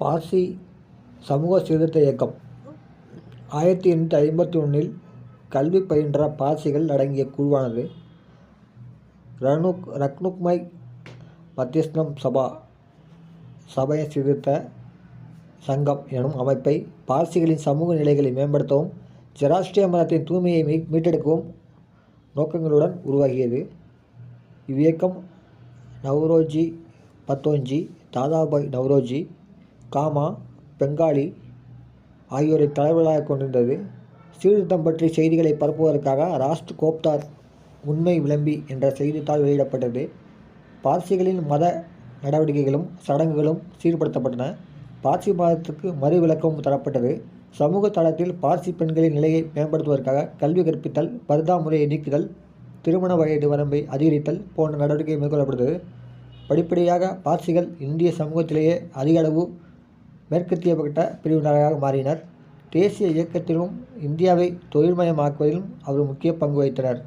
பார்சி சமூக சீர்திருத்த இயக்கம். ஆயிரத்தி எண்ணூற்றி ஐம்பத்தி ஒன்றில் கல்வி பயின்ற பார்சிகள் அடங்கிய குழுவானது ரனுக் ரக்னுக்மை மத்தியஸ்தம் சபா சபைய சீர்திருத்த சங்கம் எனும் அமைப்பை பார்சிகளின் சமூக நிலைகளை மேம்படுத்தவும் ஜெராஸ்டிய மதத்தின் தூய்மையை மீ மீட்டெடுக்கவும் நோக்கங்களுடன் உருவாகியது. இவ்வியக்கம் நவ்ரோஜி பத்தோஞ்சி தாதாபாய் நவ்ரோஜி காமா பெங்காலி ஆகியோரை தலைவர்களாக கொண்டிருந்தது. சீர்திருத்தம் பற்றி செய்திகளை பரப்புவதற்காக ராஷ்ட் கோப்தார் உண்மை விளம்பி என்ற செய்தித்தாள் வெளியிடப்பட்டது. பார்சிகளின் மத நடவடிக்கைகளும் சடங்குகளும் சீர்படுத்தப்பட்டன. பார்சி மதத்துக்கு மறு விளக்கமும் தரப்பட்டது. சமூக தளத்தில் பார்சி பெண்களின் நிலையை மேம்படுத்துவதற்காக கல்வி கற்பித்தல் பர்தா முறையை நீக்குதல் திருமண வயது வரம்பை அதிகரித்தல் போன்ற நடவடிக்கை மேற்கொள்ளப்பட்டது. படிப்படியாக பார்சிகள் இந்திய சமூகத்திலேயே அதிக அளவு மேற்கத்தியப்பட்ட பிரிவினராக மாறினர். தேசிய இயக்கத்திலும் இந்தியாவை தொழில்மயமாக்குவதிலும் அவர் முக்கிய பங்கு வகித்தனர்.